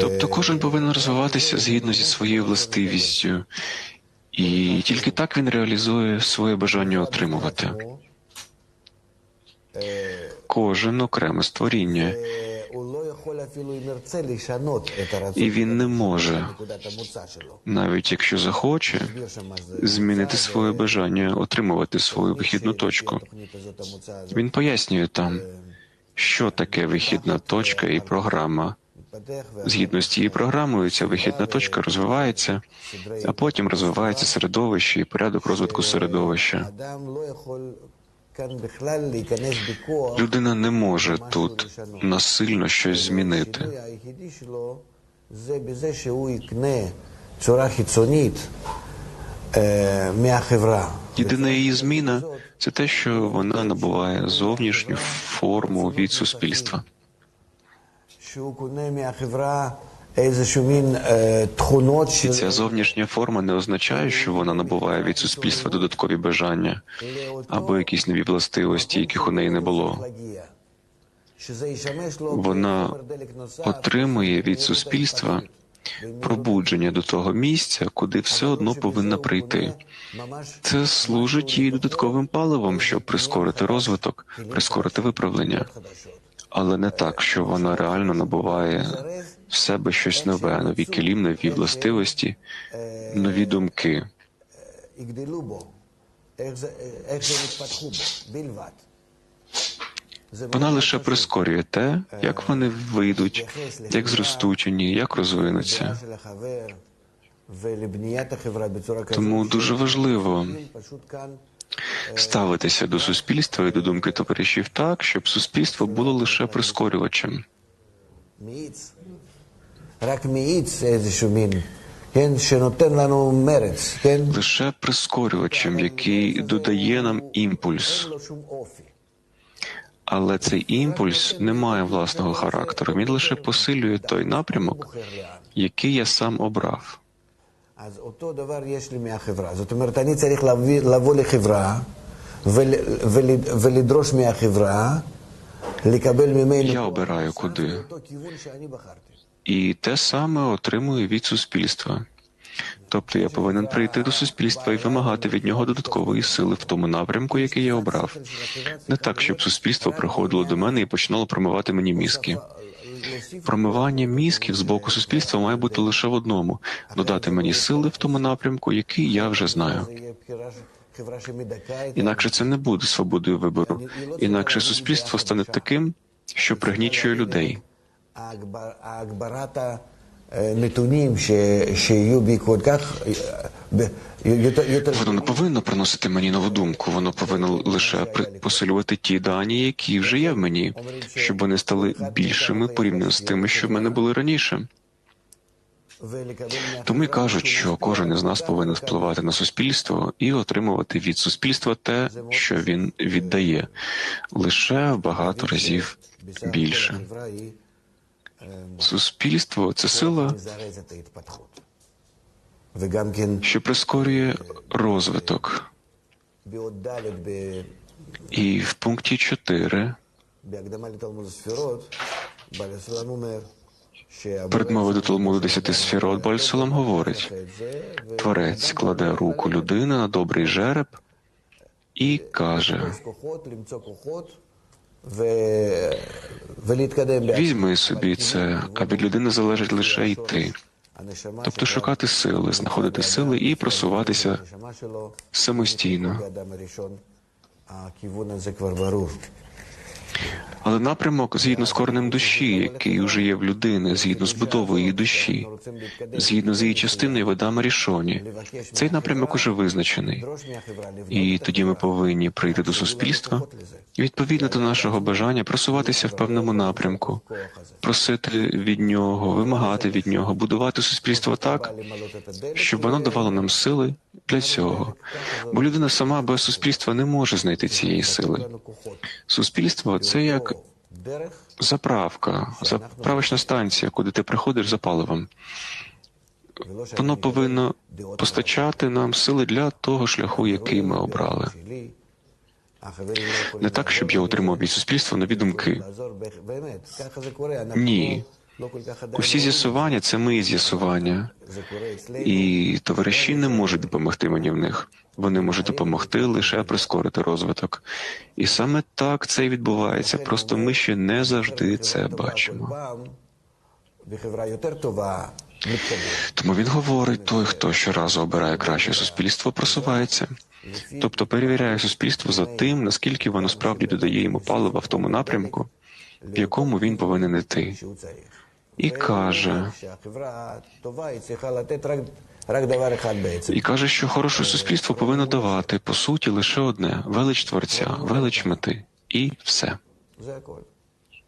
Тобто кожен повинен розвиватися згідно зі своєю властивістю, і тільки так він реалізує своє бажання отримувати. Кожен окреме створіння, і він не може, навіть якщо захоче, змінити своє бажання отримувати свою вихідну точку. Він пояснює там, що таке вихідна точка і програма. Згідно з цією програмою, ця вихідна точка розвивається, а потім розвивається середовище і порядок розвитку середовища. Людина не може тут насильно щось змінити. Єдина її зміна це те, що вона набуває зовнішню форму від суспільства. І ця зовнішня форма не означає, що вона набуває від суспільства додаткові бажання або якісь нові властивості, яких у неї не було. Вона отримує від суспільства пробудження до того місця, куди все одно повинна прийти. Це служить їй додатковим паливом, щоб прискорити розвиток, прискорити виправлення, але не так, що вона реально набуває в себе щось нове, нові кілім, нові властивості, нові думки. Вона лише прискорює те, як вони вийдуть, як зростуть у ній, як розвинуться. Тому дуже важливо ставитися до суспільства і до думки товаришів так, щоб суспільство було лише прискорювачем. Лише прискорювачем, який додає нам імпульс. Але цей імпульс не має власного характеру. Він лише посилює той напрямок, який я сам обрав. אז אותו דבר יש לי מהחברה. זאת אומרת, אני צריך להביא, לבוא לחברה ול, ול, ולדרוש מהחברה לקבל ממנו... Я обираю куди. אותו כיוון שאני בחרתי. І те саме отримую від суспільства. Тобто я повинен прийти до суспільства і вимагати від нього додаткової сили в тому напрямку, який я обрав. Не так, щоб суспільство приходило до мене і починало промивати мені мізки. Промивання мізків з боку суспільства має бути лише в одному додати мені сили в тому напрямку, який я вже знаю. Інакше це не буде свободою вибору, інакше суспільство стане таким, що пригнічує людей. Акбакбарата е, нетунім ще ще юбіко. Воно не повинно приносити мені нову думку. Воно повинно лише посилювати ті дані, які вже є в мені, щоб вони стали більшими порівняно з тими, що в мене були раніше. Тому й кажуть, що кожен із нас повинен впливати на суспільство і отримувати від суспільства те, що він віддає, лише в багато разів більше. Суспільство це сила що прискорює розвиток. І в пункті 4 Передмова до Талмуду 10 сфірот Бальсулам говорить: Творець кладе руку людини на добрий жереб і каже: Візьми собі це, а від людини залежить лише йти тобто шукати сили, знаходити сили і просуватися самостійно але напрямок згідно з коренем душі, який вже є в людини, згідно з будовою її душі, згідно з її частиною вода Марішоні. Цей напрямок уже визначений. І тоді ми повинні прийти до суспільства і відповідно до нашого бажання просуватися в певному напрямку, просити від нього, вимагати від нього, будувати суспільство так, щоб воно давало нам сили для цього. Бо людина сама без суспільства не може знайти цієї сили. Суспільство це як заправка, заправочна станція, куди ти приходиш за паливом. Воно повинно постачати нам сили для того шляху, який ми обрали. Не так, щоб я отримав від суспільства нові думки. Ні, Усі з'ясування це мої з'ясування, і товариші не можуть допомогти мені в них. Вони можуть допомогти лише прискорити розвиток. І саме так це і відбувається. Просто ми ще не завжди це бачимо. Тому він говорить: той, хто щоразу обирає краще суспільство, просувається. Тобто перевіряє суспільство за тим, наскільки воно справді додає йому палива в тому напрямку, в якому він повинен йти і каже, і каже, що хороше суспільство повинно давати по суті лише одне велич творця, велич мети, і все.